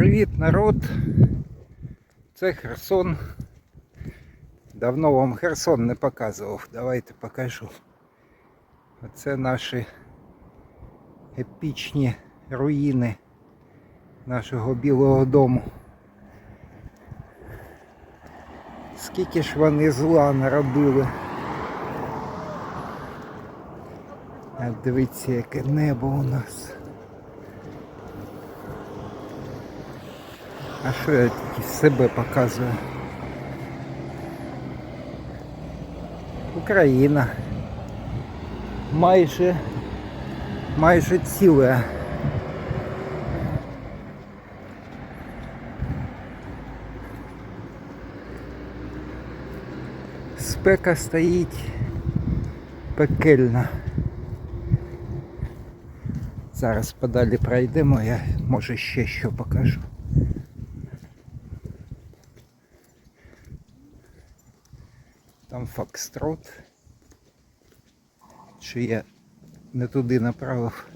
Привіт, народ! Це Херсон. Давно вам Херсон не показував. Давайте покажу. Оце наші епічні руїни нашого Білого дому. Скільки ж вони зла наробили. А дивіться, яке небо у нас. А що я себе показую? Україна. Майже майже ціле. Спека стоїть пекельна. Зараз подалі пройдемо, я може ще що покажу. Там фокстрот. Чи я не туди направив?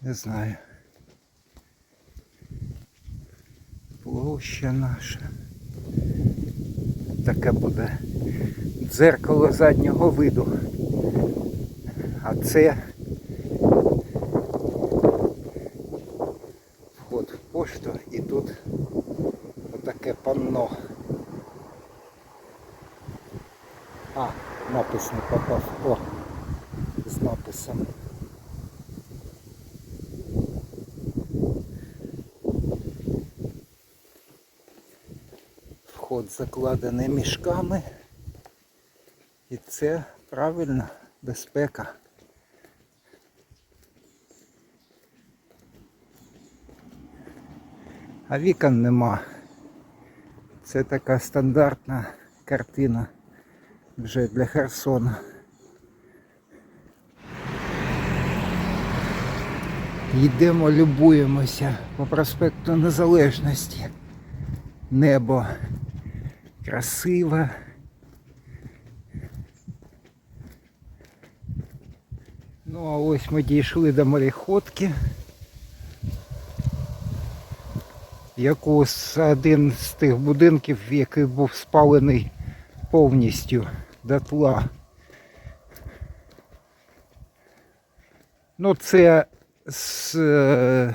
Не знаю. Площа наша. Таке буде дзеркало заднього виду. А це вход в пошту і тут отаке панно. А, напис не попав. О, з написом. Вход закладений мішками. І це правильно безпека. А вікон нема. Це така стандартна картина вже для Херсона. Йдемо, любуємося по проспекту Незалежності. Небо красиве. Ну а ось ми дійшли до мореходки. Яку один з тих будинків, який був спалений повністю дотла. Ну це з, е,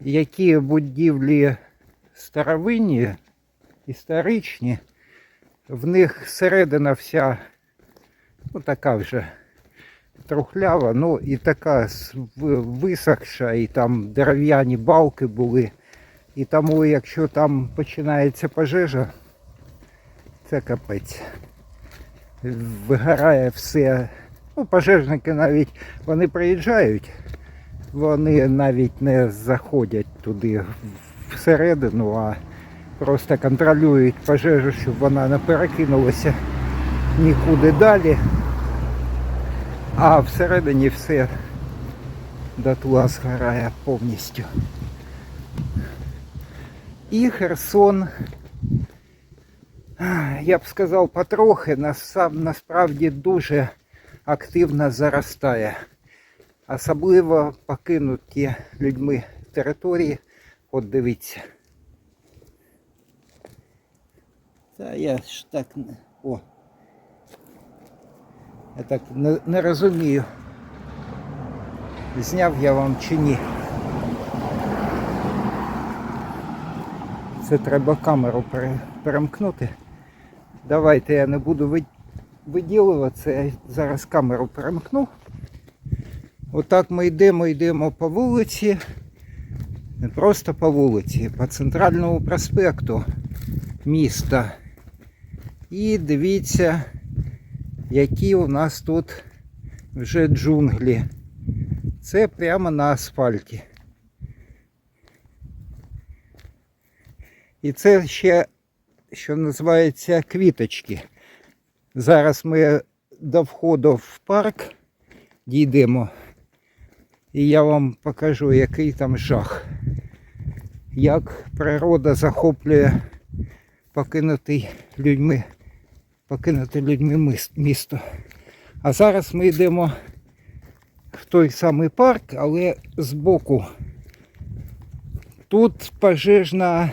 які будівлі старовинні, історичні, в них середина вся ну, така вже трухлява, ну і така висохша, і там дерев'яні балки були. І тому, якщо там починається пожежа, це капець. Вигорає все. Ну, пожежники навіть вони приїжджають, вони навіть не заходять туди всередину, а просто контролюють пожежу, щоб вона не перекинулася нікуди далі. А всередині все дотла згорає повністю. І Херсон я б сказав, потрохи насправді дуже активно заростає. Особливо покинуті людьми території. От дивіться. Та я ж так. О. Я так не, не розумію. Зняв я вам чи ні. Це треба камеру перемкнути. Давайте я не буду ви- виділуватися, я зараз камеру перемкну. Отак ми йдемо, йдемо по вулиці. Не просто по вулиці, по центральному проспекту міста. І дивіться, які у нас тут вже джунглі. Це прямо на асфальті. І це ще, що називається, квіточки. Зараз ми до входу в парк дійдемо. І я вам покажу, який там жах. Як природа захоплює покинутий людьми, покинуте людьми місто. А зараз ми йдемо в той самий парк, але збоку Тут пожежна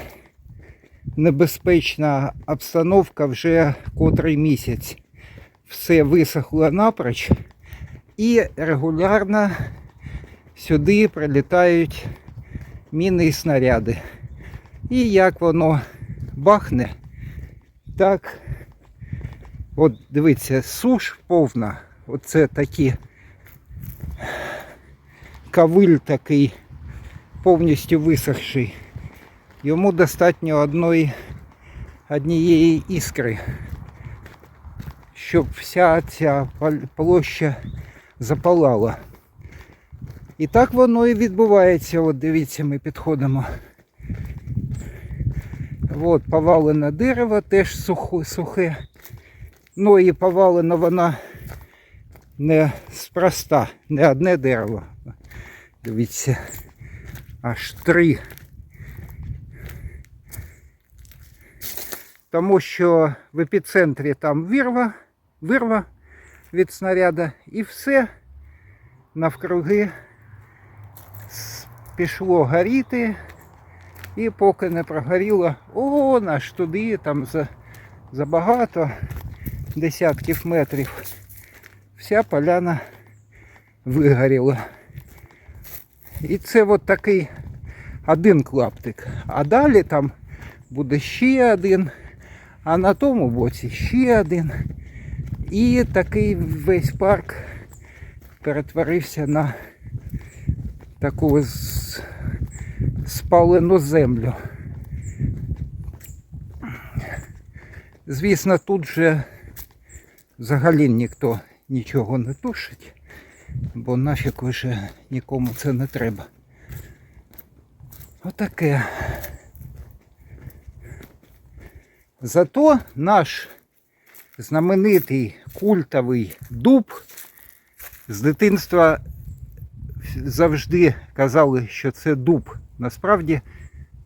небезпечна обстановка вже котрий місяць. Все висохло напроч і регулярно сюди прилітають міни і снаряди. І як воно бахне, так от дивіться, суш повна. Оце такі кавиль такий повністю висохший. Йому достатньо одної, однієї іскри, щоб вся ця площа запалала. І так воно і відбувається. От дивіться, ми підходимо. От повалене дерево теж сухе. Ну і повалена вона не спроста, не одне дерево. Дивіться, аж три. Тому що в епіцентрі там вирва, вирва від снаряда і все навкруги пішло горіти. І поки не прогоріло, о, аж туди, там за, за багато десятків метрів. Вся поляна вигоріла. І це от такий один клаптик. А далі там буде ще один, а на тому боці ще один. І такий весь парк перетворився на таку спалену землю. Звісно, тут же взагалі ніхто нічого не тушить, бо нафіг вже нікому це не треба. Отаке. Зато наш знаменитий культовий дуб з дитинства завжди казали, що це дуб. Насправді,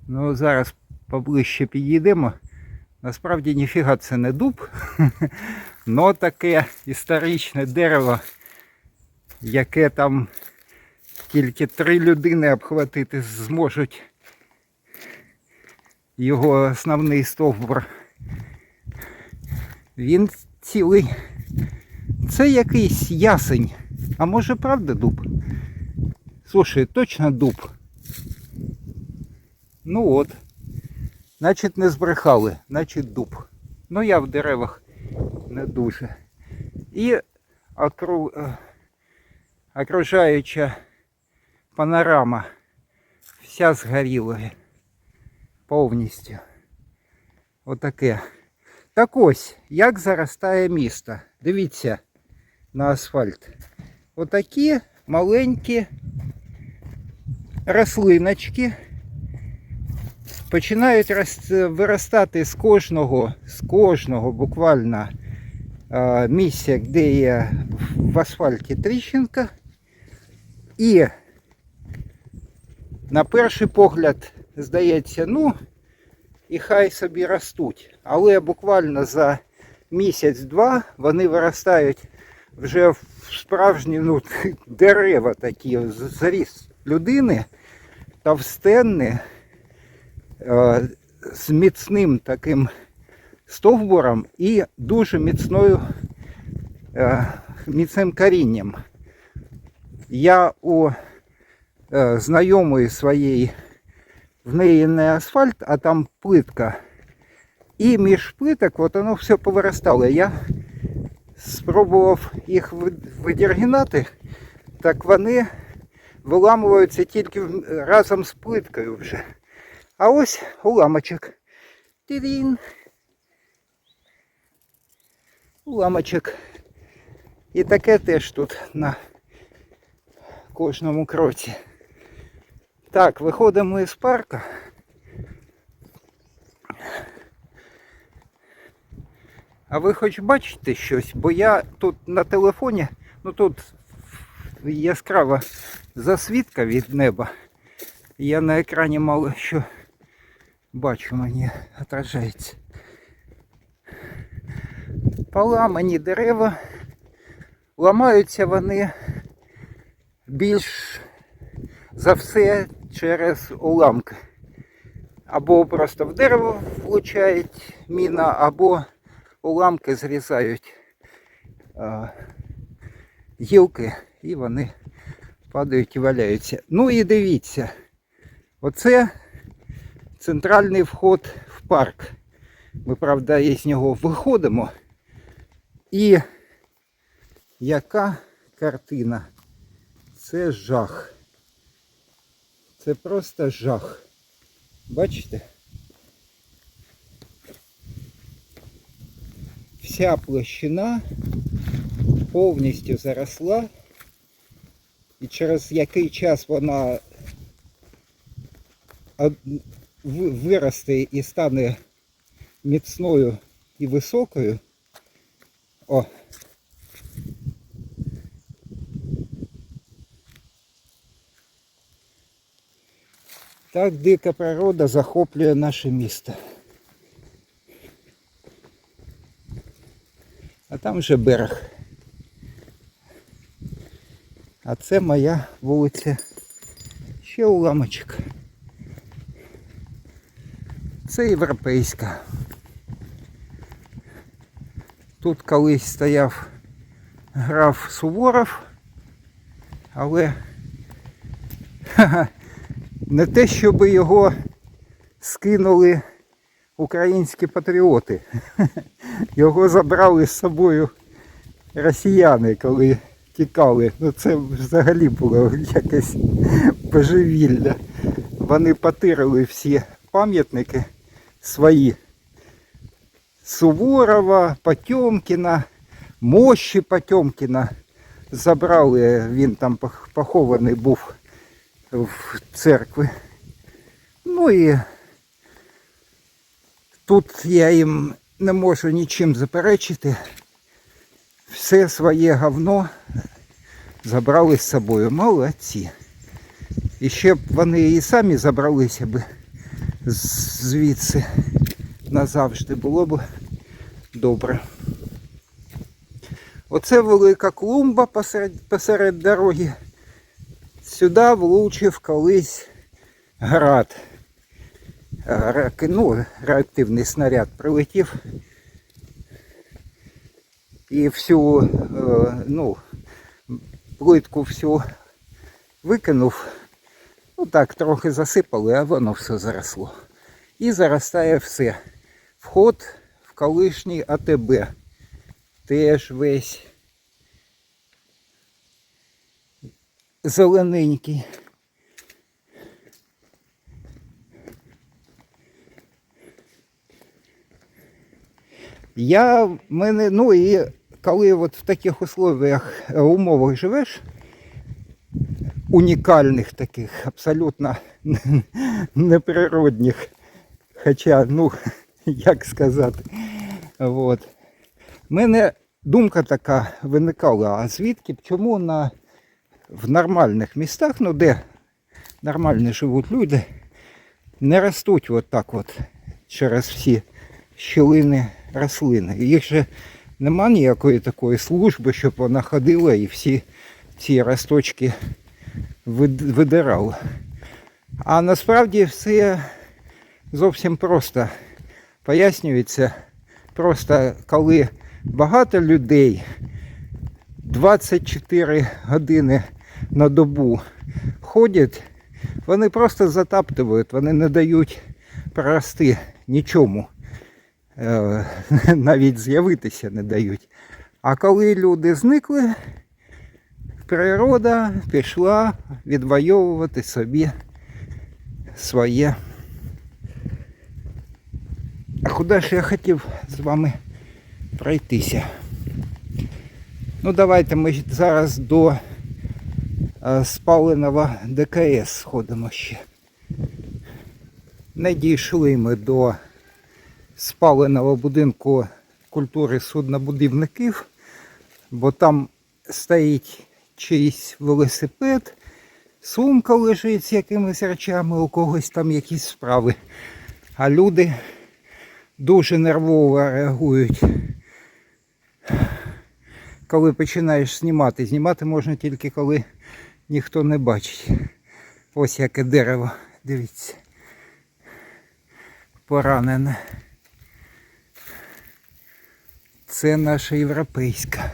ну зараз поближче підійдемо. Насправді ніфіга це не дуб, но таке історичне дерево, яке там тільки три людини обхватити зможуть його основний стовбур. Він цілий. Це якийсь ясень. А може правда дуб? Слушай, точно дуб. Ну от. Значить не збрехали, значить дуб. Ну я в деревах не дуже. І окру... е, окружаюча панорама вся згоріла повністю. Отаке. Так ось, як заростає місто. Дивіться на асфальт. Отакі маленькі рослиночки починають виростати з кожного, з кожного буквально місця, де є в асфальті тріщинка. І на перший погляд здається, ну, і хай собі ростуть. Але буквально за місяць-два вони виростають вже в справжні ну, дерева такі, заріс людини, товстенні, е, з міцним таким стовбуром і дуже міцною е, міцним корінням. Я у е, знайомої своєї в неї не асфальт, а там плитка. І між плиток от воно все повиростало. Я спробував їх ви- видіргінати, так вони виламуються тільки разом з плиткою вже. А ось уламочок. Тирін. Уламочок. І таке теж тут на кожному кроці. Так, виходимо із парка. А ви хоч бачите щось? Бо я тут на телефоні, ну тут яскрава засвідка від неба. Я на екрані мало що бачу, мені отражається. Поламані дерева. Ламаються вони більш за все через уламки. Або просто в дерево влучає міна, або уламки зрізають гілки і вони падають і валяються. Ну і дивіться, оце центральний вход в парк. Ми, правда, із нього виходимо. І яка картина? Це жах. Це просто жах. Бачите? Вся площина повністю заросла. І через який час вона виросте і стане міцною і високою. О. Так дика природа захоплює наше місто. А там вже берег. А це моя вулиця. Ще уламочок. Це європейська. Тут колись стояв граф Суворов, але ха-ха, не те, щоб його скинули українські патріоти. Його забрали з собою росіяни, коли тікали. Ну це взагалі було якесь божевілля. Вони потирили всі пам'ятники свої. Суворова, Потьомкіна, мощі Потьомкіна. Забрали, він там похований був в церкві. Ну і тут я їм не можу нічим заперечити. Все своє говно забрали з собою. Молодці. І ще б вони і самі забралися б звідси назавжди було б добре. Оце велика клумба посеред, посеред дороги. Сюди влучив колись град. Ра- Ну, реактивний снаряд прилетів. І всю, е, ну, плитку всю викинув. Ну так, трохи засипали, а воно все заросло. І заростає все. Вход в колишній АТБ. Теж весь зелененький. Я мене, ну і коли от в таких условиях, е, умовах живеш, унікальних таких, абсолютно неприродних, хоча, ну, як сказати, от. Мене думка така виникала, а звідки чому на, в нормальних містах, ну де нормально живуть люди, не ростуть от так от через всі щілини рослини. Їх же нема ніякої такої служби, щоб вона ходила і всі ці росточки видирала. А насправді все зовсім просто пояснюється. Просто коли багато людей 24 години на добу ходять, вони просто затаптують, вони не дають прорости нічому. Е, Навіть з'явитися не дають. А коли люди зникли, природа пішла відвоювати собі своє. А куди ж я хотів з вами пройтися? Ну, давайте ми зараз до спаленого ДКС сходимо ще. Не дійшли ми до спаленого будинку культури суднобудівників, бо там стоїть чийсь велосипед, сумка лежить з якимись речами, у когось там якісь справи. А люди дуже нервово реагують. Коли починаєш знімати. Знімати можна тільки коли ніхто не бачить. Ось яке дерево, дивіться. поранене. Це наша європейська.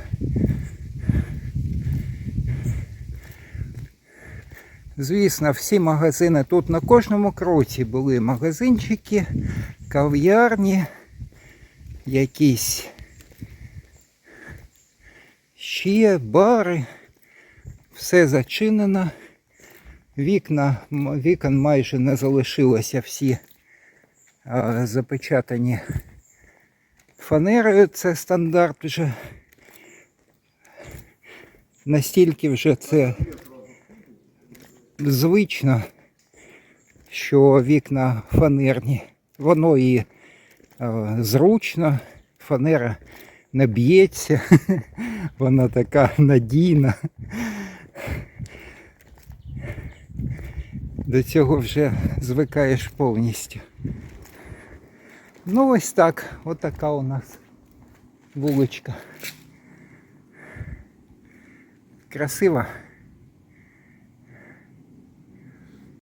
Звісно, всі магазини тут на кожному кроці були магазинчики, кав'ярні, якісь ще бари. Все зачинено. Вікна, вікон майже не залишилося всі а, запечатані фанерою. Це стандарт вже. Настільки вже це звично, що вікна фанерні. Воно і е, зручно, фанера не б'ється, вона така надійна. До цього вже звикаєш повністю. Ну ось так, отака у нас вуличка. Красива.